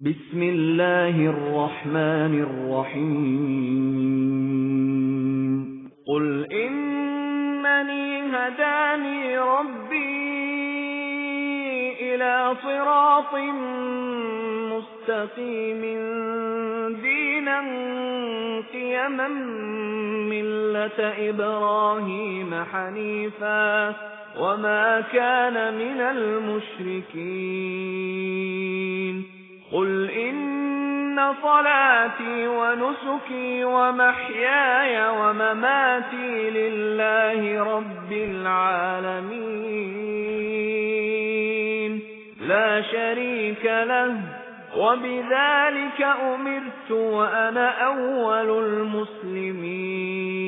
بسم الله الرحمن الرحيم. قل إنني هداني ربي إلى صراط مستقيم دينا قيما ملة إبراهيم حنيفا وما كان من المشركين. قل إن صلاتي ونسكي ومحياي ومماتي لله رب العالمين لا شريك له وبذلك أمرت وأنا أول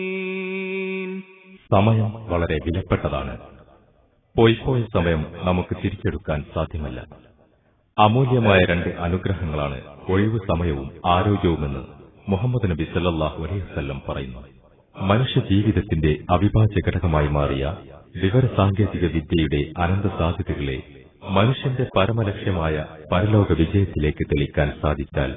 المسلمين സമയം വളരെ വിലപ്പെട്ടതാണ് പോയിപ്പോയ സമയം നമുക്ക് തിരിച്ചെടുക്കാൻ സാധ്യമല്ല അമൂല്യമായ രണ്ട് അനുഗ്രഹങ്ങളാണ് ഒഴിവ് സമയവും ആരോഗ്യവുമെന്ന് മുഹമ്മദ് നബി സല്ലാഹു അലൈഹി വസല്ലം പറയുന്നു. മനുഷ്യ ജീവിതത്തിന്റെ അവിഭാജ്യ ഘടകമായി മാറിയ വിവരസാങ്കേതിക വിദ്യയുടെ അനന്ത സാധ്യതകളെ മനുഷ്യന്റെ പരമലക്ഷ്യമായ പരലോക വിജയത്തിലേക്ക് തെളിക്കാൻ സാധിച്ചാൽ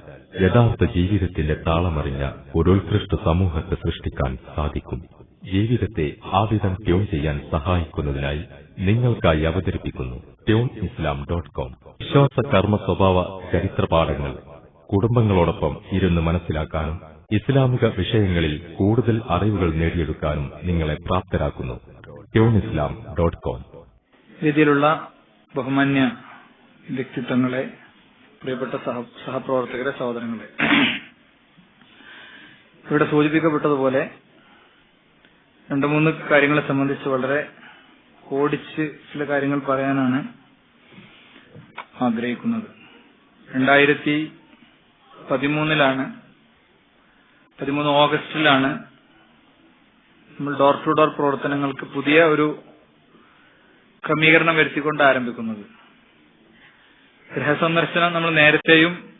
യഥാർത്ഥ ജീവിതത്തിന്റെ താളമറിഞ്ഞ ഒരു ഉത്കൃഷ്ട സമൂഹത്തെ സൃഷ്ടിക്കാൻ സാധിക്കും. ജീവിതത്തെ ആവിധം ട്യൂൺ ചെയ്യാൻ സഹായിക്കുന്നതിനായി നിങ്ങൾക്കായി അവതരിപ്പിക്കുന്നു ട്യൂൺ ഇസ്ലാം ഡോട്ട് കോം. വിശ്വാസ കർമ്മ സ്വഭാവ ചരിത്ര പാഠങ്ങൾ കുടുംബങ്ങളോടൊപ്പം ഇരുന്ന് മനസ്സിലാക്കാനും ഇസ്ലാമിക വിഷയങ്ങളിൽ കൂടുതൽ അറിവുകൾ നേടിയെടുക്കാനും നിങ്ങളെ പ്രാപ്തരാക്കുന്നു. Tune Islam dot com. രീതിയിലുള്ള ബഹുമാന്യ വ്യക്തിത്വങ്ങളെ പ്രിയപ്പെട്ട സഹപ്രവർത്തകരെ സഹോദരങ്ങളെ. ഇവിടെ സൂചിപ്പിക്കപ്പെട്ടതുപോലെ രണ്ടു മൂന്ന് കാര്യങ്ങളെ സംബന്ധിച്ച് വളരെ ഓടിച്ച് ചില കാര്യങ്ങൾ പറയാനാണ് ആഗ്രഹിക്കുന്നത്. രണ്ടായിരത്തി പതിമൂന്നിലാണ് പതിമൂന്ന് ഓഗസ്റ്റിലാണ് നമ്മൾ ഡോർ ടു ഡോർ പ്രവർത്തനങ്ങൾക്ക് പുതിയ ഒരു ക്രമീകരണം വരുത്തിക്കൊണ്ട് ആരംഭിക്കുന്നത്. ഗൃഹസന്ദർശനം നമ്മൾ നേരത്തെയും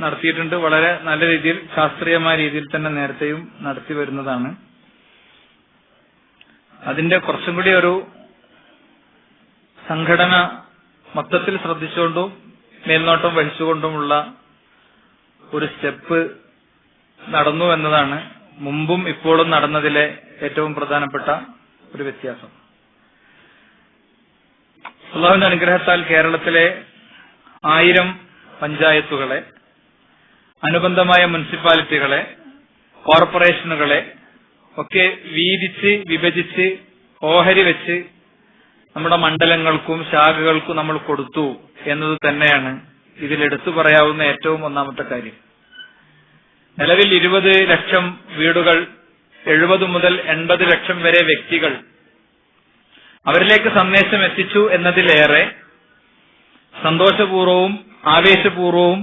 നടത്തിയിട്ടുണ്ട്. വളരെ നല്ല രീതിയിൽ ശാസ്ത്രീയമായ രീതിയിൽ തന്നെ നേരത്തെയും നടത്തി വരുന്നതാണ്. അതിന്റെ കുറച്ചും കൂടി ഒരു സംഘടന മൊത്തത്തിൽ ശ്രദ്ധിച്ചുകൊണ്ടും മേൽനോട്ടം വഹിച്ചുകൊണ്ടുമുള്ള ഒരു സ്റ്റെപ്പ് നടന്നു എന്നതാണ് മുമ്പും ഇപ്പോഴും നടന്നതിലെ ഏറ്റവും പ്രധാനപ്പെട്ട ഒരു വ്യത്യാസം. അള്ളാഹുവിന്റെ അനുഗ്രഹത്താൽ കേരളത്തിലെ ആയിരം പഞ്ചായത്തുകളെ അനുബന്ധമായ മുനിസിപ്പാലിറ്റികളെ കോർപ്പറേഷനുകളെ ഒക്കെ വീതിച്ച് വിഭജിച്ച് ഓഹരി വെച്ച് നമ്മുടെ മണ്ഡലങ്ങൾക്കും ശാഖകൾക്കും നമ്മൾ കൊടുത്തു എന്നത് തന്നെയാണ് ഇതിൽ എടുത്തു പറയാവുന്ന ഏറ്റവും ഒന്നാമത്തെ കാര്യം. നിലവിൽ ഇരുപത് ലക്ഷം വീടുകൾ എഴുപത് മുതൽ എൺപത് ലക്ഷം വരെ വ്യക്തികൾ അവരിലേക്ക് സന്ദേശം എത്തിച്ചു എന്നതിലേറെ സന്തോഷപൂർവവും ആവേശപൂർവവും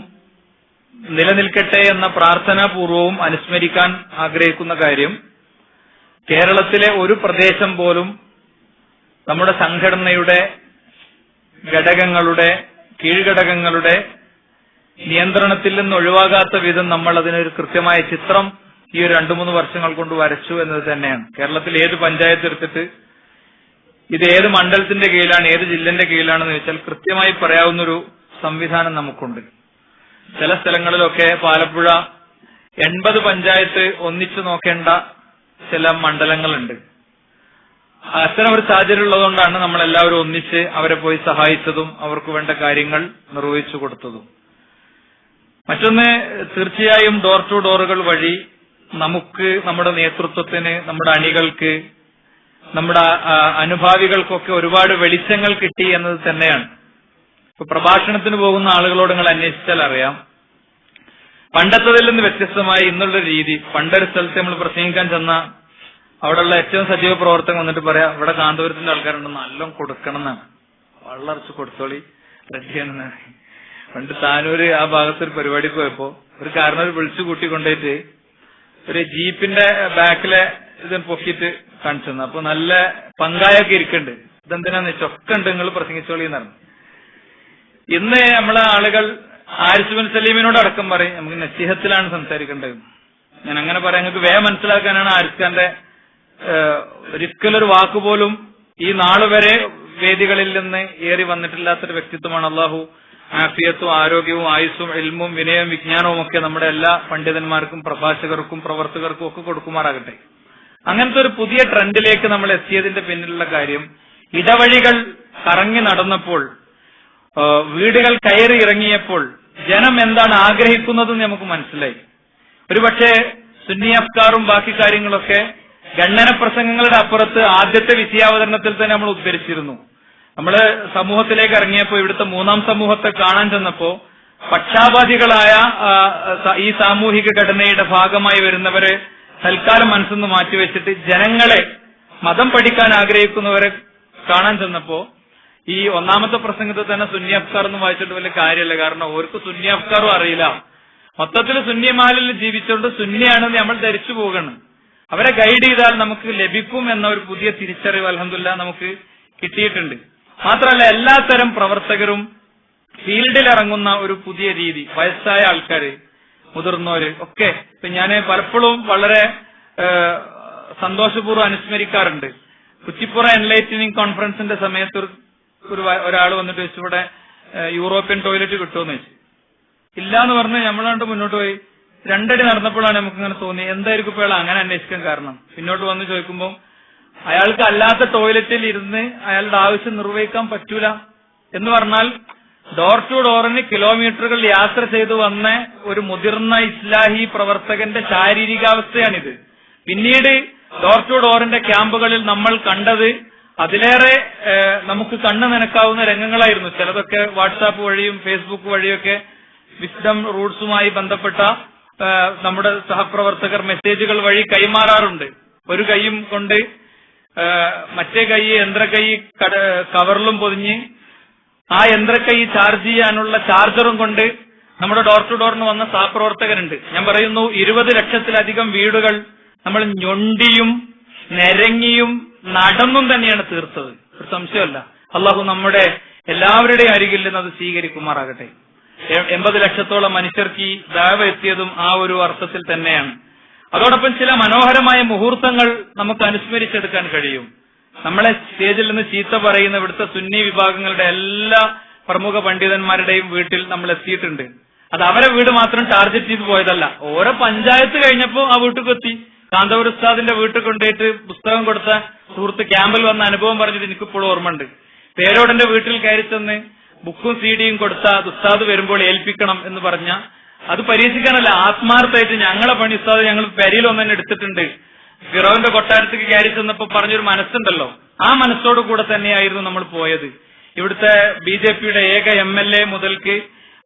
നിലനിൽക്കട്ടെ എന്ന പ്രാർത്ഥനാപൂർവവും അനുസ്മരിക്കാൻ ആഗ്രഹിക്കുന്ന കാര്യം കേരളത്തിലെ ഒരു പ്രദേശം പോലും നമ്മുടെ സംഘടനയുടെ ഘടകങ്ങളുടെ കീഴ്ഘടകങ്ങളുടെ നിയന്ത്രണത്തിൽ നിന്ന് ഒഴിവാകാത്ത വിധം നമ്മൾ അതിനൊരു കൃത്യമായ ചിത്രം ഈ ഒരു രണ്ടു മൂന്ന് വർഷങ്ങൾ കൊണ്ട് വരച്ചു എന്നത് തന്നെയാണ്. കേരളത്തിൽ ഏത് പഞ്ചായത്ത് എടുത്തിട്ട് ഇത് ഏത് മണ്ഡലത്തിന്റെ കീഴിലാണ് ഏത് ജില്ലന്റെ കീഴിലാണെന്ന് വെച്ചാൽ കൃത്യമായി പറയാവുന്ന ഒരു സംവിധാനം നമുക്കുണ്ട്. ചില സ്ഥലങ്ങളിലൊക്കെ പാലപ്പുഴ എൺപത് പഞ്ചായത്ത് ഒന്നിച്ചു നോക്കേണ്ട ചില മണ്ഡലങ്ങളുണ്ട്. അത്തരം ഒരു സാഹചര്യം ഉള്ളതുകൊണ്ടാണ് നമ്മൾ എല്ലാവരും ഒന്നിച്ച് അവരെ പോയി സഹായിച്ചതും അവർക്ക് വേണ്ട കാര്യങ്ങൾ നിർവഹിച്ചു കൊടുത്തതും. മറ്റൊന്ന് തീർച്ചയായും ഡോർ ടു ഡോറുകൾ വഴി നമുക്ക് നമ്മുടെ നേതൃത്വത്തിന് നമ്മുടെ അണികൾക്ക് നമ്മുടെ അനുഭാവികൾക്കൊക്കെ ഒരുപാട് വെളിച്ചങ്ങൾ കിട്ടി എന്നത് തന്നെയാണ്. ഇപ്പൊ പ്രഭാഷണത്തിന് പോകുന്ന ആളുകളോട് നിങ്ങൾ അന്വേഷിച്ചാൽ അറിയാം. പണ്ടത്തതിൽ നിന്ന് വ്യത്യസ്തമായി ഇന്നുള്ള രീതി. പണ്ടൊരു സ്ഥലത്ത് നമ്മൾ പ്രസംഗിക്കാൻ ചെന്ന അവിടെയുള്ള ഏറ്റവും സജീവ പ്രവർത്തകൻ വന്നിട്ട് പറയാം ഇവിടെ കാന്തപുരത്തിന്റെ ആൾക്കാരുണ്ട് നല്ലോണം കൊടുക്കണം എന്നാണ്. വള്ളറച്ച് കൊടുത്തോളി റെഡിയാണെന്നാണ് പണ്ട് താനൂര് ആ ഭാഗത്ത് ഒരു പരിപാടി പോയപ്പോ ഒരു കാരണവർ വിളിച്ചു കൂട്ടി കൊണ്ടുപോയിട്ട് ഒരു ജീപ്പിന്റെ ബാക്കിലെ ഇത് പൊക്കിയിട്ട് കാണിച്ചു തന്നു അപ്പൊ നല്ല പങ്കായൊക്കെ ഇരിക്കുന്നുണ്ട് ഇതെന്തിനാന്ന് ഉണ്ട് നിങ്ങൾ പ്രസംഗിച്ചോളി എന്നാണ് ഇന്ന് നമ്മളെ ആളുകൾ ആരിസ് ബിൻ സലീമിനോട് അടക്കം പറയും. നമുക്ക് നസീഹത്തിലാണ് സംസാരിക്കേണ്ടത്. ഞാൻ അങ്ങനെ പറയാം. നിങ്ങൾക്ക് വേഗം മനസ്സിലാക്കാനാണ് ആരിസ് ഖാന്റെ ഒരിക്കലൊരു വാക്കുപോലും ഈ നാൾ വരെ വേദികളിൽ നിന്ന് ഏറി വന്നിട്ടില്ലാത്തൊരു വ്യക്തിത്വമാണ് അള്ളാഹു. ആഫിയത്തും ആരോഗ്യവും ആയുസ്സും എൽമും വിനയവും വിജ്ഞാനവും ഒക്കെ നമ്മുടെ എല്ലാ പണ്ഡിതന്മാർക്കും പ്രഭാഷകർക്കും പ്രവർത്തകർക്കും ഒക്കെ കൊടുക്കുമാറാകട്ടെ. അങ്ങനത്തെ ഒരു പുതിയ ട്രെൻഡിലേക്ക് നമ്മൾ എത്തിയതിന്റെ പിന്നിലുള്ള കാര്യം ഇടവഴികൾ കറങ്ങി നടന്നപ്പോൾ വീടുകൾ കയറി ഇറങ്ങിയപ്പോൾ ജനം എന്താണ് ആഗ്രഹിക്കുന്നതെന്ന് നമുക്ക് മനസ്സിലായി. ഒരുപക്ഷെ സുന്നി അഫ്കാറും ബാക്കി കാര്യങ്ങളൊക്കെ ഗണ്ണന പ്രസംഗങ്ങളുടെ അപ്പുറത്ത് ആദ്യത്തെ വിഷയാവതരണത്തിൽ തന്നെ നമ്മൾ ഉദ്ധരിച്ചിരുന്നു. നമ്മൾ സമൂഹത്തിലേക്ക് ഇറങ്ങിയപ്പോ ഇവിടുത്തെ മൂന്നാം സമൂഹത്തെ കാണാൻ ചെന്നപ്പോ പക്ഷാപാതികളായ ഈ സാമൂഹിക ഘടനയുടെ ഭാഗമായി വരുന്നവരെ തൽക്കാലം മനസ്സൊന്ന് മാറ്റിവെച്ചിട്ട് ജനങ്ങളെ മതം പഠിക്കാൻ ആഗ്രഹിക്കുന്നവരെ കാണാൻ ചെന്നപ്പോ ഈ ഒന്നാമത്തെ പ്രസംഗത്തിൽ തന്നെ സുന്നി അഫ്കാർ എന്ന് വായിച്ചിട്ട് വലിയ കാര്യമല്ല. കാരണം ഓർക്ക് സുന്നി അഫ്കാറും അറിയില്ല. മൊത്തത്തിൽ സുന്നിമാലിൽ ജീവിച്ചുകൊണ്ട് സുന്നിയാണെന്ന് നമ്മൾ ധരിച്ചു പോകണം. അവരെ ഗൈഡ് ചെയ്താൽ നമുക്ക് ലഭിക്കും എന്ന ഒരു പുതിയ തിരിച്ചറിവ് അലഹമില്ല നമുക്ക് കിട്ടിയിട്ടുണ്ട്. മാത്രമല്ല എല്ലാത്തരം പ്രവർത്തകരും ഫീൽഡിൽ ഇറങ്ങുന്ന ഒരു പുതിയ രീതി വയസ്സായ ആൾക്കാര് മുതിർന്നവര് ഒക്കെ ഇപ്പൊ ഞാൻ പലപ്പോഴും വളരെ സന്തോഷപൂർവം അനുസ്മരിക്കാറുണ്ട്. കുച്ചിപ്പുറ എൻലൈറ്റനിങ് കോൺഫറൻസിന്റെ സമയത്ത് ഒരു- ഒരു ഒരാൾ വന്നിട്ട് വെച്ചു ഇവിടെ യൂറോപ്യൻ ടോയ്ലറ്റ് കിട്ടുമെന്ന് വെച്ചു. ഇല്ല എന്ന് പറഞ്ഞ് നമ്മളാണ്ട് മുന്നോട്ട് പോയി. രണ്ടടി നടന്നപ്പോഴാണ് നമുക്ക് ഇങ്ങനെ തോന്നി എന്തായിരിക്കും ഇപ്പോൾ അയാൾ അങ്ങനെ അന്വേഷിക്കാൻ കാരണം? പിന്നോട്ട് വന്ന് ചോദിക്കുമ്പോൾ അയാൾക്ക് അല്ലാത്ത ടോയ്ലറ്റിൽ ഇരുന്ന് അയാളുടെ ആവശ്യം നിർവഹിക്കാൻ പറ്റൂല എന്ന് പറഞ്ഞാൽ ഡോർ ടു ഡോറിന് കിലോമീറ്ററുകൾ യാത്ര ചെയ്തു വന്ന ഒരു മുതിർന്ന ഇസ്ലാഹി പ്രവർത്തകന്റെ ശാരീരികാവസ്ഥയാണിത്. പിന്നീട് ഡോർ ടു ഡോറിന്റെ ക്യാമ്പുകളിൽ നമ്മൾ കണ്ടത് അതിലേറെ നമുക്ക് കണ്ണ് നനക്കാവുന്ന രംഗങ്ങളായിരുന്നു. ചിലതൊക്കെ വാട്സാപ്പ് വഴിയും ഫേസ്ബുക്ക് വഴിയൊക്കെ വിസ്ഡം റൂട്ട്സുമായി ബന്ധപ്പെട്ട നമ്മുടെ സഹപ്രവർത്തകർ മെസ്സേജുകൾ വഴി കൈമാറാറുണ്ട്. ഒരു കൈയും കൊണ്ട് മറ്റേ കൈ യന്ത്രക്കൈ കവറിലും പൊതിഞ്ഞ് ആ യന്ത്രക്കൈ ചാർജ് ചെയ്യാനുള്ള ചാർജറും കൊണ്ട് നമ്മുടെ ഡോർ ടു ഡോറിന് വന്ന സഹപ്രവർത്തകരുണ്ട്. ഞാൻ പറയുന്നു ഇരുപത് ലക്ഷത്തിലധികം വീടുകൾ നമ്മൾ ഞൊണ്ടിയും നിരങ്ങിയും നടന്നും തന്നെയാണ് തീർത്തത്. ഒരു സംശയമല്ല. അള്ളാഹു നമ്മുടെ എല്ലാവരുടെയും അരികിൽ നിന്ന് അത് സ്വീകരിക്കുമാറാകട്ടെ. എൺപത് ലക്ഷത്തോളം മനുഷ്യർക്ക് ഈ ദാവ എത്തിയതും ആ ഒരു അർത്ഥത്തിൽ തന്നെയാണ്. അതോടൊപ്പം ചില മനോഹരമായ മുഹൂർത്തങ്ങൾ നമുക്ക് അനുസ്മരിച്ചെടുക്കാൻ കഴിയും. നമ്മളെ സ്റ്റേജിൽ നിന്ന് ചീത്ത പറയുന്ന ഇവിടുത്തെ സുന്നി വിഭാഗങ്ങളുടെ എല്ലാ പ്രമുഖ പണ്ഡിതന്മാരുടെയും വീട്ടിൽ നമ്മൾ എത്തിയിട്ടുണ്ട്. അത് അവരെ വീട് മാത്രം ടാർഗറ്റ് ചെയ്ത് പോയതല്ല. ഓരോ പഞ്ചായത്ത് കഴിഞ്ഞപ്പോൾ ആ വീട്ടിൽ എത്തി കാന്തപുര ഉസ്താദിന്റെ വീട്ടിൽ കൊണ്ടുപോയിട്ട് പുസ്തകം കൊടുത്ത സുഹൃത്ത് ക്യാമ്പിൽ വന്ന അനുഭവം പറഞ്ഞത് എനിക്കിപ്പോഴും ഓർമ്മയുണ്ട്. പേരോടന്റെ വീട്ടിൽ കയറി ചെന്ന് ബുക്കും സീഡിയും കൊടുത്ത ഉസ്താദ് വരുമ്പോൾ ഏൽപ്പിക്കണം എന്ന് പറഞ്ഞ അത് പരീക്ഷിക്കാനല്ല ആത്മാർത്ഥമായിട്ട് ഞങ്ങളെ പണി ഉസ്താദ് ഞങ്ങൾ പെരിയിൽ ഒന്ന് എടുത്തിട്ടുണ്ട്. ഫിറോവിന്റെ കൊട്ടാരത്തേക്ക് കയറി ചെന്നപ്പോ പറഞ്ഞൊരു മനസ്സുണ്ടല്ലോ. ആ മനസ്സോട് കൂടെ തന്നെയായിരുന്നു നമ്മൾ പോയത്. ഇവിടുത്തെ ബി ജെ പിയുടെ ഏക എം എൽ എ മുതൽക്ക്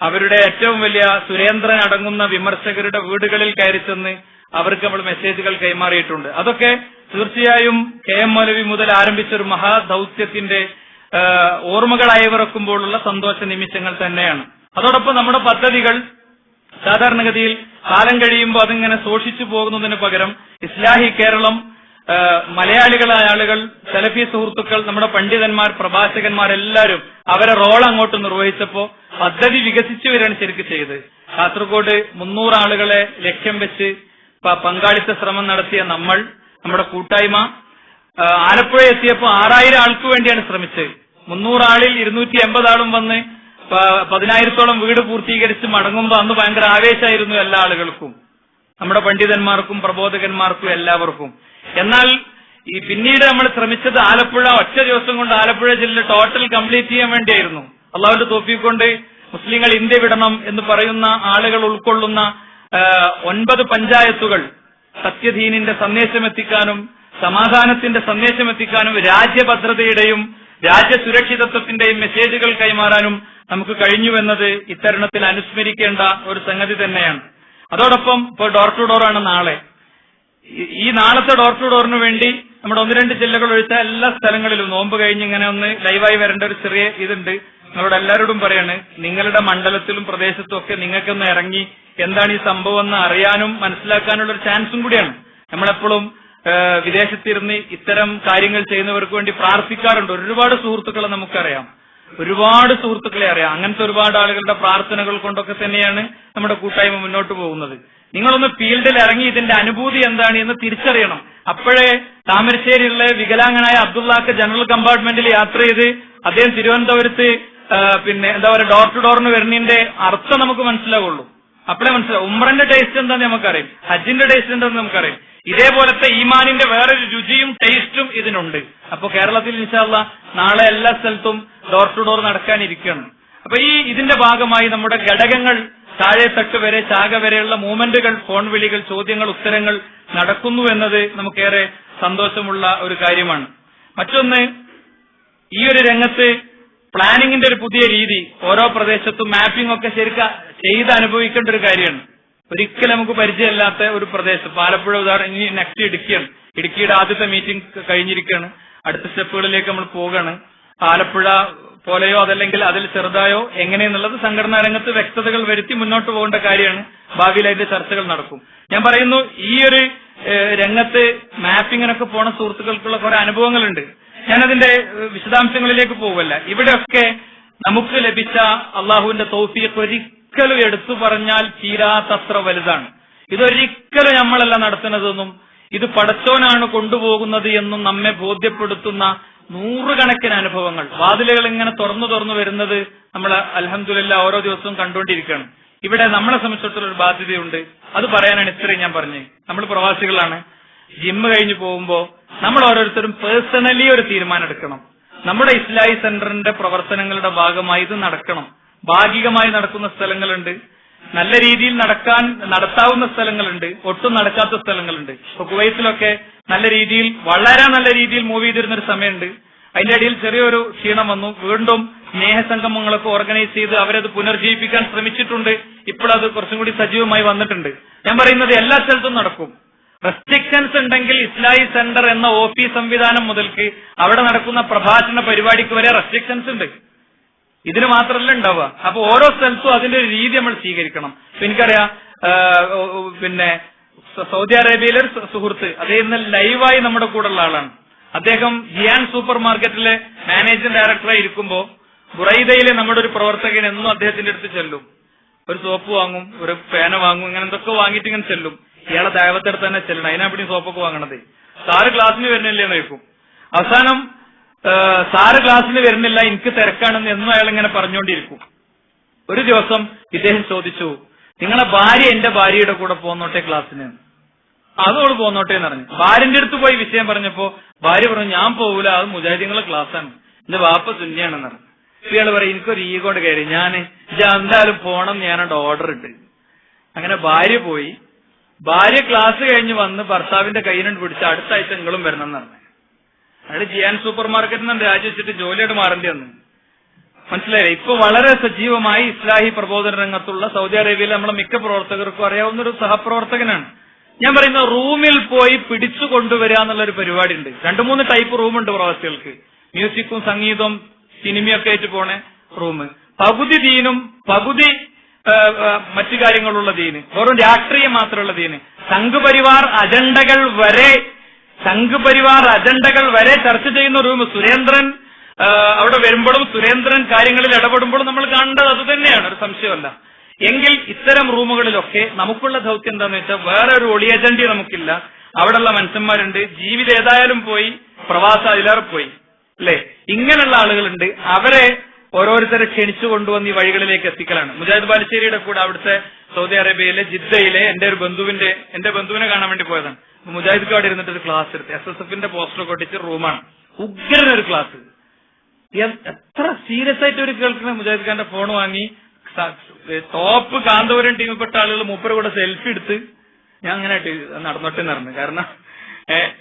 അവരുടെ ഏറ്റവും വലിയ സുരേന്ദ്രൻ അടങ്ങുന്ന വിമർശകരുടെ വീടുകളിൽ കയറി ചെന്ന് അവർക്ക് നമ്മൾ മെസ്സേജുകൾ കൈമാറിയിട്ടുണ്ട്. അതൊക്കെ തീർച്ചയായും കെ എം മൗലവി മുതൽ ആരംഭിച്ച ഒരു മഹാദൌത്യത്തിന്റെ ഓർമ്മകളായി ഓർമ്മകൾ സന്തോഷ നിമിഷങ്ങൾ തന്നെയാണ്. അതോടൊപ്പം നമ്മുടെ പദ്ധതികൾ സാധാരണഗതിയിൽ കാലം കഴിയുമ്പോൾ അതിങ്ങനെ സൂക്ഷിച്ചു പോകുന്നതിന് പകരം ഇസ്ലാഹി കേരളം മലയാളികളായ ആളുകൾ സെലഫി സുഹൃത്തുക്കൾ നമ്മുടെ പണ്ഡിതന്മാർ പ്രഭാഷകന്മാർ എല്ലാവരും അവരെ റോൾ അങ്ങോട്ട് നിർവഹിച്ചപ്പോ പദ്ധതി വികസിച്ചു വരികയാണ് ശരിക്കും ചെയ്ത് കാസർഗോഡ് മുന്നൂറ് ആളുകളെ ലക്ഷ്യം വെച്ച് പങ്കാളിത്ത ശ്രമം നടത്തിയ നമ്മൾ നമ്മുടെ കൂട്ടായ്മ ആലപ്പുഴ എത്തിയപ്പോൾ ആറായിരം ആൾക്ക് വേണ്ടിയാണ് ശ്രമിച്ചത്. മുന്നൂറ് ആളിൽ ഇരുന്നൂറ്റി എൺപത് ആളും വന്ന് പതിനായിരത്തോളം വീട് പൂർത്തീകരിച്ച് മടങ്ങുമ്പോൾ അന്ന് ഭയങ്കര ആവേശമായിരുന്നു എല്ലാ ആളുകൾക്കും. നമ്മുടെ പണ്ഡിതന്മാർക്കും പ്രബോധകന്മാർക്കും എല്ലാവർക്കും. എന്നാൽ ഈ പിന്നീട് നമ്മൾ ശ്രമിച്ചത് ആലപ്പുഴ ഒറ്റ ദിവസം കൊണ്ട് ആലപ്പുഴ ജില്ല ടോട്ടൽ കംപ്ലീറ്റ് ചെയ്യാൻ വേണ്ടിയായിരുന്നു. അള്ളാഹുന്റെ തോപ്പിക്കൊണ്ട് മുസ്ലിങ്ങൾ ഇന്ത്യ വിടണം എന്ന് പറയുന്ന ആളുകൾ ഉൾക്കൊള്ളുന്ന ഒൻപത് പഞ്ചായത്തുകൾ സത്യദീനിന്റെ സന്ദേശമെത്തിക്കാനും സമാധാനത്തിന്റെ സന്ദേശമെത്തിക്കാനും രാജ്യഭദ്രതയുടെയും രാജ്യസുരക്ഷിതത്വത്തിന്റെയും മെസ്സേജുകൾ കൈമാറാനും നമുക്ക് കഴിഞ്ഞുവെന്നത് ഇത്തരുണത്തിൽ അനുസ്മരിക്കേണ്ട ഒരു സംഗതി തന്നെയാണ്. അതോടൊപ്പം ഇപ്പോൾ ഡോർ ടു ഡോർ ആണ് നാളെ. ഈ- നാളത്തെ ഡോർ ടു ഡോറിന് വേണ്ടി നമ്മുടെ ഒന്ന് രണ്ട് ജില്ലകൾ ഒഴിച്ച എല്ലാ സ്ഥലങ്ങളിലും നോമ്പ് കഴിഞ്ഞ് ഇങ്ങനെ ഒന്ന് ലൈവായി വരേണ്ട ഒരു ചെറിയ ഇതുണ്ട്. നിങ്ങളോട് എല്ലാവരോടും പറയാണ് നിങ്ങളുടെ മണ്ഡലത്തിലും പ്രദേശത്തും ഒക്കെ നിങ്ങൾക്കൊന്ന് ഇറങ്ങി എന്താണ് ഈ സംഭവം എന്ന് അറിയാനും മനസ്സിലാക്കാനുള്ള ഒരു ചാൻസും കൂടിയാണ്. നമ്മളെപ്പോഴും വിദേശത്തിരുന്ന് ഇത്തരം കാര്യങ്ങൾ ചെയ്യുന്നവർക്ക് വേണ്ടി പ്രാർത്ഥിക്കാറുണ്ട്. ഒരുപാട് സുഹൃത്തുക്കളെ നമുക്കറിയാം. ഒരുപാട് സുഹൃത്തുക്കളെ അറിയാം. അങ്ങനത്തെ ഒരുപാട് ആളുകളുടെ പ്രാർത്ഥനകൾ കൊണ്ടൊക്കെ തന്നെയാണ് നമ്മുടെ കൂട്ടായ്മ മുന്നോട്ട് പോകുന്നത്. നിങ്ങളൊന്ന് ഫീൽഡിൽ ഇറങ്ങി ഇതിന്റെ അനുഭൂതി എന്താണ് എന്ന് തിരിച്ചറിയണം. അപ്പോഴേ താമരശ്ശേരിയിലെ വികലാംഗനായ അബ്ദുള്ളക്ക് ജനറൽ കമ്പാർട്ട്മെന്റിൽ യാത്ര ചെയ്ത് അദ്ദേഹം തിരുവനന്തപുരത്ത് പിന്നെ എന്താ പറയുക ഡോർ ടു ഡോറിന് വരുന്നതിന്റെ അർത്ഥം നമുക്ക് മനസ്സിലാവുള്ളൂ. അപ്പോഴേ മനസ്സിലാവും. ഉമ്രന്റെ ടേസ്റ്റ് എന്താണെന്ന് നമുക്കറിയാം. ഹജ്ജിന്റെ ടേസ്റ്റ് എന്താണെന്ന് നമുക്കറിയാം. ഇതേപോലത്തെ ഈമാനിന്റെ വേറൊരു രുചിയും ടേസ്റ്റും ഇതിനുണ്ട്. അപ്പൊ കേരളത്തിൽ ഇൻഷാല്ല നാളെ എല്ലാ സ്ഥലത്തും ഡോർ ടു ഡോർ നടക്കാനിരിക്കുകയാണ്. അപ്പൊ ഈ ഇതിന്റെ ഭാഗമായി നമ്മുടെ ഘടകങ്ങൾ താഴെ തട്ട് വരെ ചാക വരെയുള്ള മൂവ്മെന്റുകൾ ഫോൺ വിളികൾ ചോദ്യങ്ങൾ ഉത്തരങ്ങൾ നടക്കുന്നു എന്നത് നമുക്കേറെ സന്തോഷമുള്ള ഒരു കാര്യമാണ്. മറ്റൊന്ന് ഈ ഒരു രംഗത്ത് പ്ലാനിങ്ങിന്റെ ഒരു പുതിയ രീതി ഓരോ പ്രദേശത്തും മാപ്പിംഗ് ഒക്കെ ശരിക്കും ചെയ്ത് അനുഭവിക്കേണ്ട ഒരു കാര്യമാണ്. ഒരിക്കലും നമുക്ക് പരിചയമില്ലാത്ത ഒരു പ്രദേശം. പാലപ്പുഴ ഉദാഹരണം ഇനി നെക്സ്റ്റ് ഇടുക്കിയാണ്. ഇടുക്കിയുടെ ആദ്യത്തെ മീറ്റിംഗ് കഴിഞ്ഞിരിക്കുകയാണ്. അടുത്ത സ്റ്റെപ്പുകളിലേക്ക് നമ്മൾ പോവുകയാണ്. ആലപ്പുഴ പോലെയോ അതല്ലെങ്കിൽ അതിൽ ചെറുതായോ എങ്ങനെയെന്നുള്ളത് സംഘടനാ രംഗത്ത് വ്യക്തതകൾ വരുത്തി മുന്നോട്ട് പോകേണ്ട കാര്യമാണ്. ഭാവിയിൽ അതിന്റെ ചർച്ചകൾ നടക്കും. ഞാൻ പറയുന്നു ഈ ഒരു രംഗത്ത് മാപ്പിങ്ങിനൊക്കെ പോണ സുഹൃത്തുക്കൾക്കുള്ള കുറെ അനുഭവങ്ങളുണ്ട്. ഞാനതിന്റെ വിശദാംശങ്ങളിലേക്ക് പോവല്ല. ഇവിടെയൊക്കെ നമുക്ക് ലഭിച്ച അള്ളാഹുവിന്റെ തൗഫീഖ് ഒരിക്കലും എടുത്തു പറഞ്ഞാൽ തീരാത്തത്ര വലുതാണ്. ഇതൊരിക്കലും നമ്മളല്ല നടത്തുന്നതെന്നും ഇത് പടച്ചോനാണ് കൊണ്ടുപോകുന്നത് എന്നും നമ്മെ ബോധ്യപ്പെടുത്തുന്ന നൂറുകണക്കിന് അനുഭവങ്ങൾ. വാതിലുകൾ ഇങ്ങനെ തുറന്നു തുറന്നു വരുന്നത് നമ്മൾ അലഹമുല്ല ഓരോ ദിവസവും കണ്ടുകൊണ്ടിരിക്കുകയാണ്. ഇവിടെ നമ്മളെ സംബന്ധിച്ചിടത്തോളം ഒരു ബാധ്യതയുണ്ട്. അത് പറയാനാണ് ഇത്രയും ഞാൻ പറഞ്ഞത്. നമ്മൾ പ്രവാസികളാണ്. ജിമ്മ് കഴിഞ്ഞു പോകുമ്പോ നമ്മൾ ഓരോരുത്തരും പേഴ്സണലി ഒരു തീരുമാനം എടുക്കണം. നമ്മുടെ ഇസ്ലായി സെന്ററിന്റെ പ്രവർത്തനങ്ങളുടെ ഭാഗമായി ഇത് നടക്കണം. ഭാഗികമായി നടക്കുന്ന സ്ഥലങ്ങളുണ്ട്. നല്ല രീതിയിൽ നടക്കാൻ നടത്താവുന്ന സ്ഥലങ്ങളുണ്ട്. ഒട്ടും നടക്കാത്ത സ്ഥലങ്ങളുണ്ട്. ഇപ്പൊ കുവൈത്തിലൊക്കെ നല്ല രീതിയിൽ വളരെ നല്ല രീതിയിൽ മൂവ് ചെയ്തിരുന്ന ഒരു സമയമുണ്ട്. അതിന്റെ ഇടയിൽ ചെറിയൊരു ക്ഷീണം വന്നു. വീണ്ടും സ്നേഹസംഗമങ്ങളൊക്കെ ഓർഗനൈസ് ചെയ്ത് അവരത് പുനർജീവിപ്പിക്കാൻ ശ്രമിച്ചിട്ടുണ്ട്. ഇപ്പോഴത് കുറച്ചും കൂടി സജീവമായി വന്നിട്ടുണ്ട്. ഞാൻ പറയുന്നത് എല്ലാ സ്ഥലത്തും നടക്കും. റെസ്ട്രിക്ഷൻസ് ഉണ്ടെങ്കിൽ ഇസ്ലായി സെന്റർ എന്ന ഒ പി സംവിധാനം മുതൽക്ക് അവിടെ നടക്കുന്ന പ്രഭാഷണ പരിപാടിക്ക് വരെ റെസ്ട്രിക്ഷൻസ് ഉണ്ട്. ഇതിന് മാത്രമല്ല ഉണ്ടാവുക. അപ്പൊ ഓരോ സ്ഥലത്തും അതിന്റെ ഒരു രീതി നമ്മൾ സ്വീകരിക്കണം. എനിക്കറിയാം പിന്നെ സൗദി അറേബ്യയിലെ ഒരു സുഹൃത്ത് അദ്ദേഹം ഇന്ന് ലൈവായി നമ്മുടെ കൂടെ ഉള്ള ആളാണ്. അദ്ദേഹം ജിയാൻ സൂപ്പർ മാർക്കറ്റിലെ മാനേജിംഗ് ഡയറക്ടറായി ഇരിക്കുമ്പോ ബുറൈദയിലെ നമ്മുടെ ഒരു പ്രവർത്തകൻ എന്നും അദ്ദേഹത്തിന്റെ അടുത്ത് ചെല്ലും. ഒരു സോപ്പ് വാങ്ങും ഒരു പേന വാങ്ങും ഇങ്ങനെ എന്തൊക്കെ വാങ്ങിയിട്ട് ഇങ്ങനെ ചെല്ലും. ഇയാളെ ദൈവത്തെടുത്ത് തന്നെ ചെല്ലണം. അതിനാപ്പിടി സോപ്പൊക്കെ വാങ്ങണത്. സാറ് ക്ലാസ്സിന് വരുന്നില്ലേ നോക്കും അവസാനം സാറ് ക്ലാസ്സിന് വരുന്നില്ല എനിക്ക് തിരക്കാണെന്ന് എന്നും അയാൾ ഇങ്ങനെ പറഞ്ഞുകൊണ്ടിരിക്കും. ഒരു ദിവസം ഇദ്ദേഹം ചോദിച്ചു നിങ്ങളെ ഭാര്യ എന്റെ ഭാര്യയുടെ കൂടെ പോന്നോട്ടെ ക്ലാസ്സിന് അതോട് പോന്നോട്ടെ എന്ന് പറഞ്ഞു. ഭാര്യന്റെ അടുത്ത് പോയി വിഷയം പറഞ്ഞപ്പോ ഭാര്യ പറഞ്ഞു ഞാൻ പോകൂല അത് മുജാഹിദീങ്ങളെ ക്ലാസ്സാണ് എന്റെ വാപ്പ തുല്യാണെന്ന് പറഞ്ഞു. ഇയാൾ പറയും എനിക്കൊരു ഈഗോണ്ട് കയറി. ഞാൻ എന്തായാലും പോണം ഞാനോട് ഓർഡർ ഇട്ട്. അങ്ങനെ ഭാര്യ പോയി. ഭാര്യ ക്ലാസ് കഴിഞ്ഞ് വന്ന് ഭർത്താവിന്റെ കയ്യിനുണ്ട് പിടിച്ച് അടുത്ത ആഴ്ച നിങ്ങളും വരണം എന്ന് പറഞ്ഞു. അയാൾ ജിയാൻ സൂപ്പർ മാർക്കറ്റിൽ നിന്ന് രാജിവെച്ചിട്ട് ജോലിയോട് മാറേണ്ടി വന്നു. മനസ്സിലായില്ലേ? ഇപ്പൊ വളരെ സജീവമായി ഇസ്ലാഹി പ്രബോധന രംഗത്തുള്ള സൗദി അറേബ്യയിലെ നമ്മളെ മിക്ക പ്രവർത്തകർക്കും അറിയാവുന്ന ഒരു സഹപ്രവർത്തകനാണ്. ഞാൻ പറയുന്ന റൂമിൽ പോയി പിടിച്ചു കൊണ്ടുവരിക എന്നുള്ള ഒരു പരിപാടി ഉണ്ട് രണ്ടു മൂന്ന് ടൈപ്പ് റൂമുണ്ട് പ്രവാസികൾക്ക്. മ്യൂസിക്കും സംഗീതവും സിനിമയൊക്കെ ആയിട്ട് പോണേ റൂം. പകുതി ദീനും പകുതി മറ്റു കാര്യങ്ങളുള്ള ദീന്. വെറും രാഷ്ട്രീയം മാത്രമുള്ള ദീന്. സംഘപരിവാർ അജണ്ടകൾ വരെ സംഘപരിവാർ അജണ്ടകൾ വരെ ചർച്ച ചെയ്യുന്ന റൂം സുരേന്ദ്രൻ അവിടെ വരുമ്പോഴും സുരേന്ദ്രൻ കാര്യങ്ങളിൽ ഇടപെടുമ്പോഴും നമ്മൾ കണ്ടത് അത് തന്നെയാണ്. ഒരു സംശയമല്ല. എങ്കിൽ ഇത്തരം റൂമുകളിലൊക്കെ നമുക്കുള്ള ദൗത്യം എന്താന്ന് വെച്ചാൽ വേറെ ഒരു ഒളി അജണ്ടി നമുക്കില്ല. അവിടെയുള്ള മനുഷ്യന്മാരുണ്ട്. ജീവിതം ഏതായാലും പോയി. പ്രവാസ അതിലേറെ പോയി. അല്ലെ? ഇങ്ങനെയുള്ള ആളുകളുണ്ട്. അവരെ ഓരോരുത്തരെ ക്ഷണിച്ചു കൊണ്ടുവന്ന് ഈ വഴികളിലേക്ക് എത്തിക്കലാണ്. മുജാഹിദ് ബാലുശ്ശേരിയുടെ കൂടെ അവിടുത്തെ സൗദി അറേബ്യയിലെ ജിദ്ദയിലെ എന്റെ ഒരു ബന്ധുവിന്റെ എന്റെ ബന്ധുവിനെ കാണാൻ വേണ്ടി പോയതാണ്. മുജാഹിദ് മുജാഹിദ്ക്ക് അവിടെ ഇരുന്നിട്ട് ഒരു ക്ലാസ് എടുത്ത്. എസ് എസ് എഫിന്റെ പോസ്റ്റർ കൊട്ടിച്ച് റൂമാണ്. ഉഗ്രനൊരു ക്ലാസ്. എ- എത്ര സീരിയസ് ആയിട്ട് ഒരു കേൾക്കുന്ന മുജാഹിദ് ഖാന്റെ ഫോൺ വാങ്ങി. ടോപ്പ് കാന്തപുരം ടീമിൽപ്പെട്ട ആളുകൾ മൂപ്പര് കൂടെ സെൽഫി എടുത്ത് ഞാൻ അങ്ങനെ നടന്നോട്ടെ എന്ന് പറഞ്ഞു. കാരണം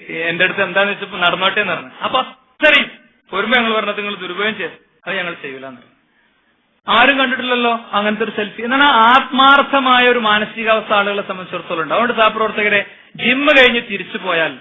എന്റെ അടുത്ത് എന്താന്ന് വെച്ചപ്പോ നടന്നോട്ടെ എന്ന് പറഞ്ഞു. അപ്പൊ അത്രയും ഒരുമ ഞങ്ങൾ പറഞ്ഞത് നിങ്ങൾ ദുരുപയോഗം ചെയ്ത് അത് ഞങ്ങൾ ചെയ്യൂല ആരും കണ്ടിട്ടില്ലല്ലോ അങ്ങനത്തെ ഒരു സെൽഫി എന്നാണ് ആത്മാർത്ഥമായ ഒരു മാനസികാവസ്ഥ ആളുകളെ സംബന്ധിച്ചിടത്തോളം ഉണ്ട്. അതുകൊണ്ട് സഹപ്രവർത്തകരെ ജിമ്മ് കഴിഞ്ഞ് തിരിച്ചു പോയാൽ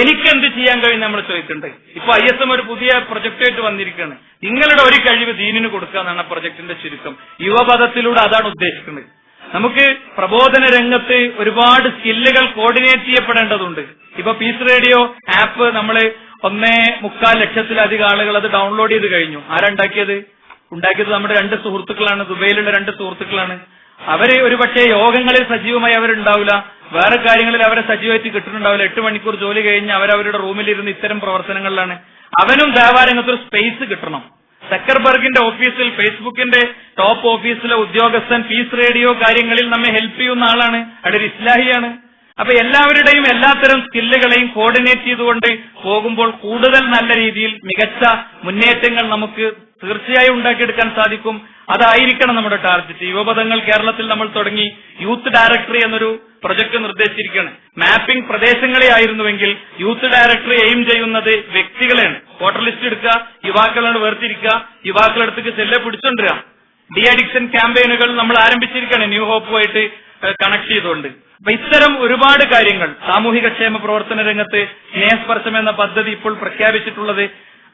എനിക്ക് എന്ത് ചെയ്യാൻ കഴിയും നമ്മൾ ചോദിച്ചിട്ടുണ്ട്. ഇപ്പൊ ഐ എസ് എം ഒരു പുതിയ പ്രൊജക്റ്റായിട്ട് വന്നിരിക്കുകയാണ്. നിങ്ങളുടെ ഒരു കഴിവ് ദീനിന് കൊടുക്കുക എന്നാണ് പ്രൊജക്ടിന്റെ ചുരുക്കം. യുവപദത്തിലൂടെ അതാണ് ഉദ്ദേശിക്കുന്നത്. നമുക്ക് പ്രബോധന രംഗത്ത് ഒരുപാട് സ്കില്ലുകൾ കോർഡിനേറ്റ് ചെയ്യപ്പെടേണ്ടതുണ്ട്. ഇപ്പൊ പീസ് റേഡിയോ ആപ്പ് നമ്മൾ ഒന്നേ മുക്കാൽ ലക്ഷത്തിലധികം ആളുകൾ അത് ഡൗൺലോഡ് ചെയ്ത് കഴിഞ്ഞു. ആരുണ്ടാക്കിയത്? ഉണ്ടാക്കിയത് നമ്മുടെ രണ്ട് സുഹൃത്തുക്കളാണ്. ദുബൈയിലുള്ള രണ്ട് സുഹൃത്തുക്കളാണ്. അവർ ഒരുപക്ഷെ യോഗങ്ങളിൽ സജീവമായി അവരുണ്ടാവില്ല. വേറെ കാര്യങ്ങളിൽ അവരെ സജീവമായിട്ട് കിട്ടുന്നുണ്ടാവില്ല. എട്ട് മണിക്കൂർ ജോലി കഴിഞ്ഞ് അവരവരുടെ റൂമിലിരുന്ന് ഇത്തരം പ്രവർത്തനങ്ങളിലാണ്. അവനും ദേവാരംഗത്ത് ഒരു സ്പേസ് കിട്ടണം. സക്കർബർഗിന്റെ ഓഫീസിൽ ഫേസ്ബുക്കിന്റെ ടോപ്പ് ഓഫീസിലെ ഉദ്യോഗസ്ഥൻ പീസ് റേഡിയോ കാര്യങ്ങളിൽ നമ്മെ ഹെൽപ്പ് ചെയ്യുന്ന ആളാണ്. അവിടെ ഒരു ഇസ്ലാഹിയാണ്. അപ്പൊ എല്ലാവരുടെയും എല്ലാത്തരം സ്കില്ലുകളെയും കോർഡിനേറ്റ് ചെയ്തുകൊണ്ട് പോകുമ്പോൾ കൂടുതൽ നല്ല രീതിയിൽ മികച്ച മുന്നേറ്റങ്ങൾ നമുക്ക് തീർച്ചയായും ഉണ്ടാക്കിയെടുക്കാൻ സാധിക്കും. അതായിരിക്കണം നമ്മുടെ ടാർഗറ്റ് യുവപഥങ്ങൾ കേരളത്തിൽ നമ്മൾ തുടങ്ങി യൂത്ത് ഡയറക്ടറി എന്നൊരു പ്രൊജക്ട് നിർദ്ദേശിച്ചിരിക്കുകയാണ്. മാപ്പിംഗ് പ്രദേശങ്ങളെ ആയിരുന്നുവെങ്കിൽ യൂത്ത് ഡയറക്ടറി എയിം ചെയ്യുന്നത് വ്യക്തികളെയാണ്. വോട്ടർ ലിസ്റ്റ് എടുക്കുക യുവാക്കളോട് വേർതിരിക്കുക യുവാക്കളടുത്തേക്ക് ചെല്ലെ പിടിച്ചോണ്ടിരിക്കുക ഡി അഡിക്ഷൻ ക്യാമ്പയിനുകൾ നമ്മൾ ആരംഭിച്ചിരിക്കുകയാണ്. ന്യൂ ഹോപ്പുമായിട്ട് കണക്ട് ചെയ്തുകൊണ്ട്. അപ്പൊ ഇത്തരം ഒരുപാട് കാര്യങ്ങൾ സാമൂഹിക ക്ഷേമ പ്രവർത്തന രംഗത്ത് സ്നേഹസ്പർശം എന്ന പദ്ധതി ഇപ്പോൾ പ്രഖ്യാപിച്ചിട്ടുള്ളത്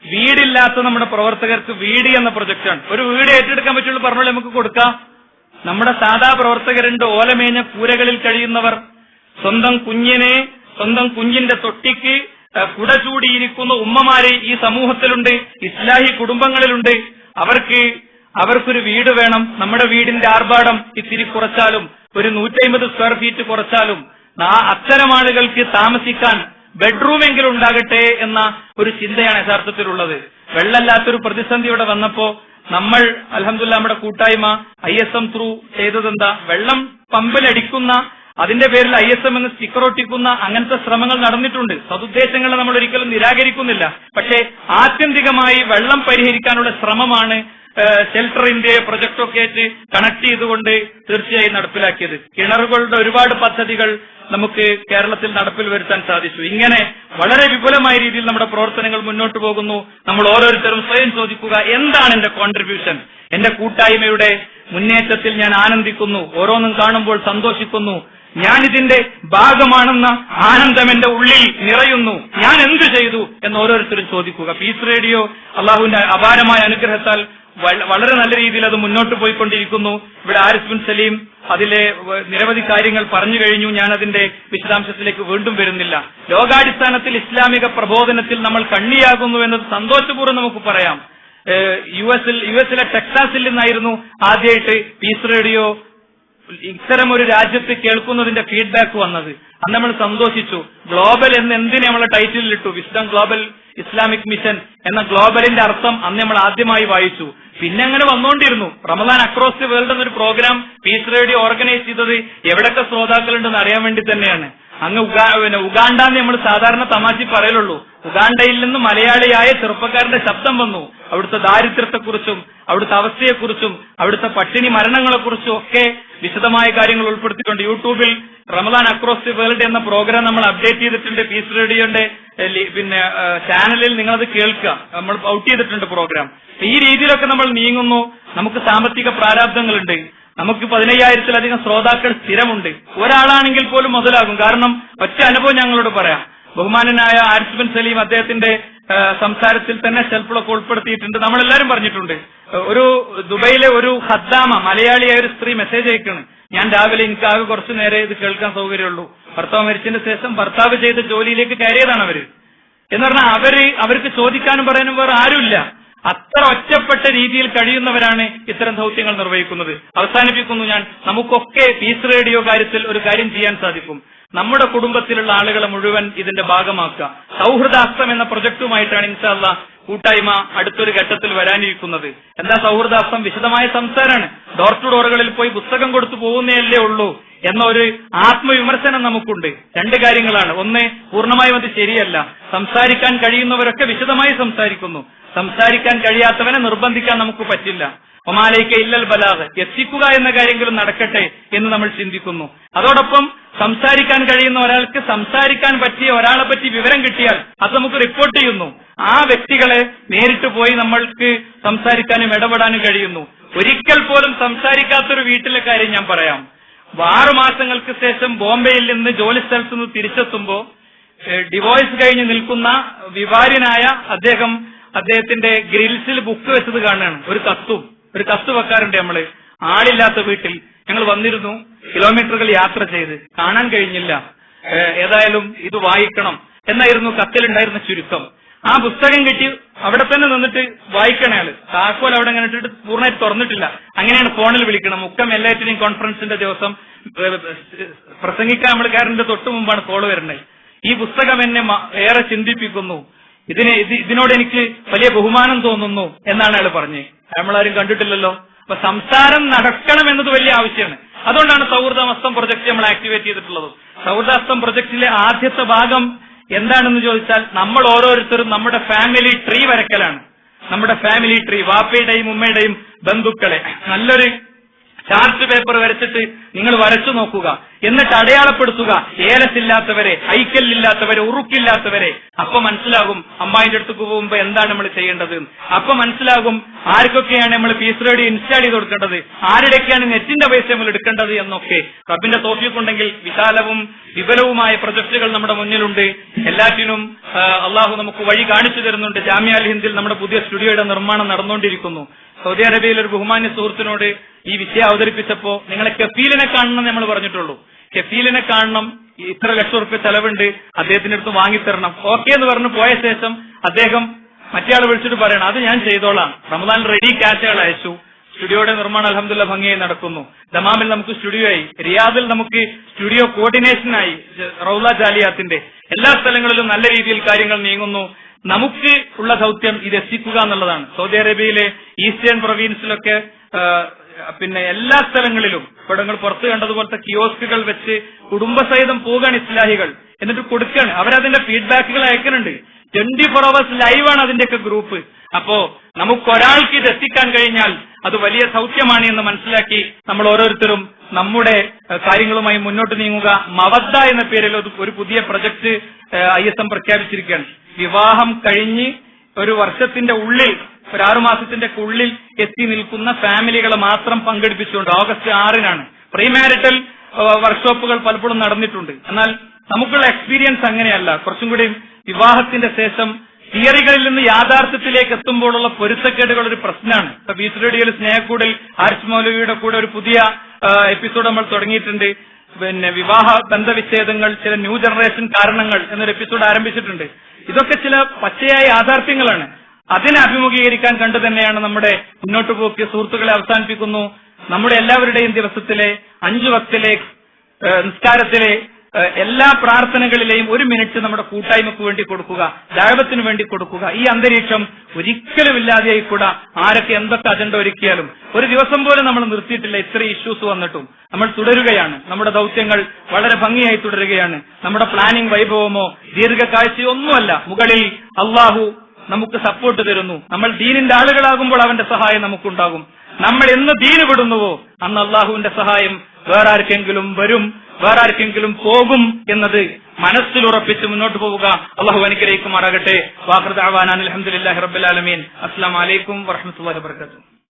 വീടില്ലാത്ത നമ്മുടെ പ്രവർത്തകർക്ക് വീട് എന്ന പ്രൊജക്റ്റാണ് ഒരു വീട് ഏറ്റെടുക്കാൻ പറ്റുള്ളൂ പറഞ്ഞോളൂ നമുക്ക് കൊടുക്കാം. നമ്മുടെ സാധാ പ്രവർത്തകരുണ്ട് ഓലമേഞ്ഞ കൂരകളിൽ കഴിയുന്നവർ. സ്വന്തം കുഞ്ഞിനെ സ്വന്തം കുഞ്ഞിന്റെ തൊട്ടിക്ക് കുട ചൂടിയിരിക്കുന്ന ഉമ്മമാര് ഈ സമൂഹത്തിലുണ്ട് ഇസ്ലാഹി കുടുംബങ്ങളിലുണ്ട്. അവർക്ക് അവർക്കൊരു വീട് വേണം. നമ്മുടെ വീടിന്റെ ആർഭാടം ഇത്തിരി കുറച്ചാലും ഒരു നൂറ്റമ്പത് സ്ക്വയർ ഫീറ്റ് കുറച്ചാലും ആ- അത്തരം ആളുകൾക്ക് താമസിക്കാൻ ബെഡ്റൂമെങ്കിലും ഉണ്ടാകട്ടെ എന്ന ഒരു ചിന്തയാണ് യഥാർത്ഥത്തിലുള്ളത്. വെള്ളമില്ലാത്തൊരു പ്രതിസന്ധി ഇവിടെ വന്നപ്പോ നമ്മൾ അലഹമില്ല നമ്മുടെ കൂട്ടായ്മ ഐ എസ് എം ത്രൂ ചെയ്തതെന്താ? വെള്ളം പമ്പിലടിക്കുന്ന അതിന്റെ പേരിൽ ഐ എസ് എം എന്ന് സ്റ്റിക്കർ ഒട്ടിക്കുന്ന അങ്ങനത്തെ ശ്രമങ്ങൾ നടന്നിട്ടുണ്ട്. സതുദ്ദേശങ്ങളെ നമ്മൾ ഒരിക്കലും നിരാകരിക്കുന്നില്ല. പക്ഷേ ആത്യന്തികമായി വെള്ളം പരിഹരിക്കാനുള്ള ശ്രമമാണ് ഷെൽട്ടറിന്റെ പ്രൊജക്ടൊക്കെ ആയിട്ട് കണക്ട് ചെയ്തുകൊണ്ട് തീർച്ചയായും നടപ്പിലാക്കിയത്. കിണറുകളുടെ ഒരുപാട് പദ്ധതികൾ നമുക്ക് കേരളത്തിൽ നടപ്പിൽ വരുത്താൻ സാധിച്ചു. ഇങ്ങനെ വളരെ വിപുലമായ രീതിയിൽ നമ്മുടെ പ്രവർത്തനങ്ങൾ മുന്നോട്ട് പോകുന്നു. നമ്മൾ ഓരോരുത്തരും സ്വയം ചോദിക്കുക എന്താണ് എന്റെ കോൺട്രിബ്യൂഷൻ എന്റെ കൂട്ടായ്മയുടെ മുന്നേറ്റത്തിൽ ഞാൻ ആനന്ദിക്കുന്നു ഓരോന്നും കാണുമ്പോൾ സന്തോഷിക്കുന്നു. ഞാൻ ഇതിന്റെ ഭാഗമാണെന്ന ആനന്ദം എന്റെ ഉള്ളിൽ നിറയുന്നു. ഞാൻ എന്തു ചെയ്തു എന്ന് ഓരോരുത്തരും ചോദിക്കുക. പീസ് റേഡിയോ അള്ളാഹുവിന്റെ അപാരമായ അനുഗ്രഹത്താൽ വളരെ നല്ല രീതിയിൽ അത് മുന്നോട്ട് പോയിക്കൊണ്ടിരിക്കുന്നു. ഇവിടെ ആരിഫ് ബിൻ സലീം അതിലെ നിരവധി കാര്യങ്ങൾ പറഞ്ഞു കഴിഞ്ഞു. ഞാൻ അതിന്റെ വിശദാംശത്തിലേക്ക് വീണ്ടും വരുന്നില്ല. ലോകാടിസ്ഥാനത്തിൽ ഇസ്ലാമിക പ്രബോധനത്തിൽ നമ്മൾ കണ്ണിയാകുന്നു എന്നത് സന്തോഷപൂർവം നമുക്ക് പറയാം. യു എസിൽ യു എസിലെ ടെക്സാസിൽ നിന്നായിരുന്നു ആദ്യമായിട്ട് പീസ് റേഡിയോ ഇത്തരം ഒരു രാജ്യത്ത് കേൾക്കുന്നതിന്റെ ഫീഡ്ബാക്ക് വന്നത്. അന്ന് നമ്മൾ സന്തോഷിച്ചു. ഗ്ലോബൽ എന്ന് എന്തിനെ നമ്മൾ ടൈറ്റിലിൽ ഇട്ടു വിസ്ഡം ഗ്ലോബൽ ഇസ്ലാമിക് മിഷൻ എന്ന ഗ്ലോബലിന്റെ അർത്ഥം അന്ന് നമ്മൾ ആദ്യമായി വായിച്ചു. പിന്നെ അങ്ങനെ വന്നുകൊണ്ടിരുന്നു റമദാൻ അക്രോസ് ദി വേൾഡ് എന്നൊരു പ്രോഗ്രാം പീസ് റേഡിയോ ഓർഗനൈസ് ചെയ്തത് എവിടൊക്കെ ശ്രോതാക്കളുണ്ടെന്ന് അറിയാൻ വേണ്ടി തന്നെയാണ്. അങ്ങ് പിന്നെ ഉഗാണ്ട എന്ന് നമ്മൾ സാധാരണ തമാശി പറയലുള്ളൂ. ഉഗാണ്ടയിൽ നിന്ന് മലയാളിയായ ചെറുപ്പക്കാരന്റെ ശബ്ദം വന്നു. അവിടുത്തെ ദാരിദ്ര്യത്തെക്കുറിച്ചും അവിടുത്തെ അവസ്ഥയെക്കുറിച്ചും അവിടുത്തെ പട്ടിണി മരണങ്ങളെക്കുറിച്ചും ഒക്കെ വിശദമായ കാര്യങ്ങൾ ഉൾപ്പെടുത്തിക്കൊണ്ട് യൂട്യൂബിൽ റമദാൻ അക്രോസ് ദി വേൾഡ് എന്ന പ്രോഗ്രാം നമ്മൾ അപ്ഡേറ്റ് ചെയ്തിട്ടുണ്ട് പീസ് റേഡിയോന്റെ പിന്നെ ചാനലിൽ നിങ്ങളത് കേൾക്കുക. നമ്മൾ ഔട്ട് ചെയ്തിട്ടുണ്ട് പ്രോഗ്രാം. ഈ രീതിയിലൊക്കെ നമ്മൾ നീങ്ങുന്നു. നമുക്ക് സാമ്പത്തിക പ്രാരാബ്ദങ്ങളുണ്ട്. നമുക്ക് പതിനയ്യായിരത്തിലധികം ശ്രോതാക്കൾ സ്ഥിരമുണ്ട്. ഒരാളാണെങ്കിൽ പോലും മുതലാകും. കാരണം ഒറ്റ അനുഭവം ഞങ്ങളോട് പറയാം. ബഹുമാനനായ ആരിഫ് സലീം അദ്ദേഹത്തിന്റെ സംസാരത്തിൽ തന്നെ ചിലപ്പോഴൊക്കെ ഉൾപ്പെടുത്തിയിട്ടുണ്ട്. നമ്മളെല്ലാരും പറഞ്ഞിട്ടുണ്ട്. ഒരു ദുബൈയിലെ ഒരു ഹദ്ദാമ മലയാളിയായ ഒരു സ്ത്രീ മെസ്സേജ് അയക്കാണ്. ഞാൻ രാവിലെ എനിക്ക് ആകെ കുറച്ചു നേരെ ഇത് കേൾക്കാൻ സൗകര്യമുള്ളൂ. ഭർത്താവ് മരിച്ചതിന് ശേഷം ഭർത്താവ് ചെയ്ത ജോലിയിലേക്ക് കയറിയതാണ് അവർ. എന്ന് പറഞ്ഞാൽ അവർ അവർക്ക് ചോദിക്കാനും പറയാനും വേറെ ആരുമില്ല. അത്ര ഒറ്റപ്പെട്ട രീതിയിൽ കഴിയുന്നവരാണ് ഇത്തരം ദൗത്യങ്ങൾ നിർവഹിക്കുന്നത്. അവസാനിപ്പിക്കുന്നു ഞാൻ. നമുക്കൊക്കെ പീസ് റേഡിയോ കാര്യത്തിൽ ഒരു കാര്യം ചെയ്യാൻ സാധിക്കും. നമ്മുടെ കുടുംബത്തിലുള്ള ആളുകളെ മുഴുവൻ ഇതിന്റെ ഭാഗമാക്കുക. സൗഹൃദാസ്ത്രം എന്ന പ്രൊജക്ടുമായിട്ടാണ് ഇൻഷാല്ല കൂട്ടായ്മ അടുത്തൊരു ഘട്ടത്തിൽ വരാനിരിക്കുന്നത്. എന്താ സൗഹൃദാസം വിശദമായ സംസാരമാണ്. ഡോർ ടു ഡോറുകളിൽ പോയി പുസ്തകം കൊടുത്തു പോകുന്നതല്ലേ ഉള്ളൂ എന്ന ഒരു ആത്മവിമർശനം നമുക്കുണ്ട്. രണ്ട് കാര്യങ്ങളാണ്. ഒന്ന് പൂർണമായും അത് ശരിയല്ല. സംസാരിക്കാൻ കഴിയുന്നവരൊക്കെ വിശദമായി സംസാരിക്കുന്നു. സംസാരിക്കാൻ കഴിയാത്തവനെ നിർബന്ധിക്കാൻ നമുക്ക് പറ്റില്ല. ഒമാലയ്ക്ക് ഇല്ലൽ ബലാഗ്. എത്തിക്കുക എന്ന കാര്യങ്ങളും നടക്കട്ടെ എന്ന് നമ്മൾ ചിന്തിക്കുന്നു. അതോടൊപ്പം സംസാരിക്കാൻ കഴിയുന്ന ഒരാൾക്ക് സംസാരിക്കാൻ പറ്റിയ ഒരാളെ പറ്റി വിവരം കിട്ടിയാൽ അത് നമുക്ക് റിപ്പോർട്ട് ചെയ്യുന്നു. ആ വ്യക്തികളെ നേരിട്ട് പോയി നമ്മൾക്ക് സംസാരിക്കാനും ഇടപെടാനും കഴിയുന്നു. ഒരിക്കൽ പോലും സംസാരിക്കാത്തൊരു വീട്ടിലെ കാര്യം ഞാൻ പറയാം. ആറു മാസങ്ങൾക്ക് ശേഷം ബോംബെയിൽ നിന്ന് ജോലി സ്ഥലത്ത് നിന്ന് തിരിച്ചെത്തുമ്പോൾ ഡിവോഴ്സ് കഴിഞ്ഞ് നിൽക്കുന്ന വിവാരിനായ അദ്ദേഹം അദ്ദേഹത്തിന്റെ ഗ്രിൽസിൽ ബുക്ക് വെച്ചത് കാണുകയാണ്. ഒരു കത്തും ഒരു കത്ത് വെക്കാറുണ്ട് നമ്മൾ. ആളില്ലാത്ത വീട്ടിൽ ഞങ്ങൾ വന്നിരുന്നു കിലോമീറ്ററുകൾ യാത്ര ചെയ്ത്. കാണാൻ കഴിഞ്ഞില്ല. ഏതായാലും ഇത് വായിക്കണം എന്നായിരുന്നു കത്തിലുണ്ടായിരുന്ന ചുരുക്കം. ആ പുസ്തകം കിട്ടി അവിടെ തന്നെ നിന്നിട്ട് വായിക്കണേ താക്കോൽ അവിടെ അങ്ങനെ ഇട്ടിട്ട് പൂർണമായിട്ട് തുറന്നിട്ടില്ല. അങ്ങനെയാണ് ഫോണിൽ വിളിക്കണം മുക്കം എല്ലാറ്റിനെയും കോൺഫറൻസിന്റെ ദിവസം പ്രസംഗിക്കാൻ നമ്മൾ കയറിന്റെ തൊട്ട് മുമ്പാണ് കോൾ വരുന്നത് ഈ പുസ്തകം എന്നെ ഏറെ ചിന്തിപ്പിക്കുന്നു. ഇതിനെ ഇതിനോട് എനിക്ക് വലിയ ബഹുമാനം തോന്നുന്നു എന്നാണ് അയാൾ പറഞ്ഞത്. നമ്മളാരും കണ്ടിട്ടില്ലല്ലോ. അപ്പൊ സംസാരം നടക്കണം എന്നത് വലിയ ആവശ്യമാണ്. അതുകൊണ്ടാണ് സൗഹൃദമസ്തം പ്രൊജക്ട് നമ്മൾ ആക്ടിവേറ്റ് ചെയ്തിട്ടുള്ളത്. സൗഹൃദാസ്തം പ്രൊജക്ടിലെ ആദ്യത്തെ ഭാഗം എന്താണെന്ന് ചോദിച്ചാൽ നമ്മൾ ഓരോരുത്തരും നമ്മുടെ ഫാമിലി ട്രീ വരക്കലാണ് നമ്മുടെ ഫാമിലി ട്രീ വാപ്പയുടെയും ഉമ്മയുടെയും ബന്ധുക്കളെ. നല്ലൊരു ചാർട്ട് പേപ്പർ വരച്ചിട്ട് നിങ്ങൾ വരച്ചു നോക്കുക. എന്നിട്ട് അടയാളപ്പെടുത്തുക. ഏലത്തില്ലാത്തവരെ ഐക്കല്ലില്ലാത്തവരെ ഉറുക്കില്ലാത്തവരെ. അപ്പൊ മനസ്സിലാകും അമ്മായിന്റെ അടുത്തേക്ക് പോകുമ്പോ എന്താണ് നമ്മൾ ചെയ്യേണ്ടത്? അപ്പൊ മനസ്സിലാകും ആർക്കൊക്കെയാണ് നമ്മൾ പീസ് റേഡിയോ ഇൻസ്റ്റാൾ ചെയ്ത് കൊടുക്കേണ്ടത്? ആരുടെയൊക്കെയാണ് നെറ്റിന്റെ പൈസ നമ്മൾ എടുക്കേണ്ടത് എന്നൊക്കെ. റബ്ബിന്റെ തോഫിക്കുണ്ടെങ്കിൽ വിശാലവും വിപുലവുമായ പ്രൊജക്ടുകൾ നമ്മുടെ മുന്നിലുണ്ട്. എല്ലാറ്റിനും അള്ളാഹു നമുക്ക് വഴി കാണിച്ചു തരുന്നുണ്ട്. ജാമ്യ അൽ ഹിന്ദിൽ നമ്മുടെ പുതിയ സ്റ്റുഡിയോയുടെ നിർമ്മാണം നടന്നുകൊണ്ടിരിക്കുന്നു. സൗദി അറേബ്യയിലെ ഒരു ബഹുമാന്യ സുഹൃത്തിനോട് ഈ വിഷയം അവതരിപ്പിച്ചപ്പോ നിങ്ങളെ കഫീലിനെ കാണണം നമ്മൾ പറഞ്ഞിട്ടുള്ളൂ. കഫീലിനെ കാണണം. ഇത്ര ലക്ഷം റുപ്യ ചെലവുണ്ട്. അദ്ദേഹത്തിന്റെ അടുത്ത് വാങ്ങിത്തരണം. ഓക്കെ എന്ന് പറഞ്ഞ് പോയ ശേഷം അദ്ദേഹം മറ്റേ വിളിച്ചിട്ട് പറയണം. അത് ഞാൻ ചെയ്തോളാം. റമദാൻ റെഡി ക്യാഷുകൾ അയച്ചു. സ്റ്റുഡിയോയുടെ നിർമ്മാണം അലഹമുല്ല ഭംഗിയായി നടക്കുന്നു. ദമാമിൽ നമുക്ക് സ്റ്റുഡിയോ ആയി. റിയാദിൽ നമുക്ക് സ്റ്റുഡിയോ കോർഡിനേഷനായി റൌല ജാലിയാത്തിന്റെ എല്ലാ സ്ഥലങ്ങളിലും നല്ല രീതിയിൽ കാര്യങ്ങൾ നീങ്ങുന്നു. നമുക്ക് ഉള്ള ദൗത്യം ഇത് എത്തിക്കുക എന്നുള്ളതാണ്. സൗദി അറേബ്യയിലെ ഈസ്റ്റേൺ പ്രൊവിൻസിലൊക്കെ പിന്നെ എല്ലാ സ്ഥലങ്ങളിലും. ഇപ്പോൾ നിങ്ങൾ പുറത്ത് കണ്ടതുപോലത്തെ കിയോസ്കുകൾ വെച്ച് കുടുംബസഹിതം പോവുകയാണ് ഇസ്ലാഹികൾ. എന്നിട്ട് കൊടുക്കുകയാണ്. അവരതിന്റെ ഫീഡ്ബാക്കുകൾ അയക്കുന്നുണ്ട്. ട്വന്റി ഫോർ അവേഴ്സ് ലൈവാണ് അതിന്റെയൊക്കെ ഗ്രൂപ്പ് അപ്പോ നമുക്ക് ഒരാൾക്ക് ഇത് എത്തിക്കാൻ കഴിഞ്ഞാൽ അത് വലിയ സൗഖ്യമാണ് എന്ന് മനസ്സിലാക്കി നമ്മൾ ഓരോരുത്തരും നമ്മുടെ കാര്യങ്ങളുമായി മുന്നോട്ട് നീങ്ങുക. മവദ്ദ എന്ന പേരിൽ ഒരു- പുതിയ പ്രൊജക്ട് ഐ എസ് എം പ്രഖ്യാപിച്ചിരിക്കുകയാണ്. വിവാഹം കഴിഞ്ഞ് ഒരു വർഷത്തിന്റെ ഉള്ളിൽ ഒരു മാസത്തിന്റെക്കുള്ളിൽ എത്തി നിൽക്കുന്ന ഫാമിലികളെ മാത്രം പങ്കെടുപ്പിച്ചുകൊണ്ട് ഓഗസ്റ്റ് ആറിനാണ് പ്രീമാരിറ്റൽ വർക്ക്ഷോപ്പുകൾ പലപ്പോഴും നടന്നിട്ടുണ്ട്. എന്നാൽ നമുക്കുള്ള എക്സ്പീരിയൻസ് അങ്ങനെയല്ല. കുറച്ചും കൂടി വിവാഹത്തിന്റെ ശേഷം തിയറികളിൽ നിന്ന് യാഥാർത്ഥ്യത്തിലേക്ക് എത്തുമ്പോഴുള്ള പൊരുത്തക്കേടുകൾ ഒരു പ്രശ്നമാണ്. ഇപ്പൊ ബീച്ച് റേഡിയോയിൽ സ്നേഹക്കൂടിൽ ആരിഫ് മൗലവിയുടെ കൂടെ ഒരു പുതിയ എപ്പിസോഡ് നമ്മൾ തുടങ്ങിയിട്ടുണ്ട്. പിന്നെ വിവാഹ ബന്ധവിച്ഛേദങ്ങൾ ചില ന്യൂ ജനറേഷൻ കാരണങ്ങൾ എന്നൊരു എപ്പിസോഡ് ആരംഭിച്ചിട്ടുണ്ട്. ഇതൊക്കെ ചില പച്ചയായ യാഥാർത്ഥ്യങ്ങളാണ്. അതിനെ അഭിമുഖീകരിക്കാൻ കണ്ടു തന്നെയാണ് നമ്മുടെ മുന്നോട്ട് പോക്കിയ സുഹൃത്തുക്കളെ അവസാനിപ്പിക്കുന്നു. നമ്മുടെ എല്ലാവരുടെയും ദിവസത്തിലെ അഞ്ചു വക്തിലെ നിസ്കാരത്തിലെ എല്ലാ പ്രാർത്ഥനകളിലെയും ഒരു മിനിറ്റ് നമ്മുടെ കൂട്ടായ്മക്ക് വേണ്ടി കൊടുക്കുക ദൈവത്തിന് വേണ്ടി കൊടുക്കുക. ഈ അന്തരീക്ഷം ഒരിക്കലും ഇല്ലാതെയായിക്കൂടാ. ആരൊക്കെ എന്തൊക്കെ അജണ്ട ഒരുക്കിയാലും. ഒരു ദിവസം പോലും നമ്മൾ നിർത്തിയിട്ടില്ല. ഇത്ര ഇഷ്യൂസ് വന്നിട്ടും. നമ്മൾ തുടരുകയാണ്. നമ്മുടെ ദൗത്യങ്ങൾ വളരെ ഭംഗിയായി തുടരുകയാണ്. നമ്മുടെ പ്ലാനിംഗ് വൈഭവമോ ദീർഘകാഴ്ചയോ ഒന്നുമല്ല. മുകളിൽ അള്ളാഹു നമുക്ക് സപ്പോർട്ട് തരുന്നു. നമ്മൾ ദീനിന്റെ ആളുകളാകുമ്പോൾ അവന്റെ സഹായം നമുക്കുണ്ടാകും. നമ്മൾ എന്ന് ദീന് വിടുന്നുവോ അന്ന് അള്ളാഹുവിന്റെ സഹായം വേറെ ആർക്കെങ്കിലും വരും വേറെ ആർക്കെങ്കിലും പോകും എന്നത് മനസ്സിൽ ഉറപ്പിച്ച് മുന്നോട്ട് പോവുക. അള്ളാഹു അനുഗ്രഹിക്കുമാറാകട്ടെ. വാഹൃദാവാൻ അലഹമുല്ലാ റബ്ബുലാലമീൻ അസ്സാം വലൈക്കും വറഹമുല്ലാ വാബർക്കാത്തു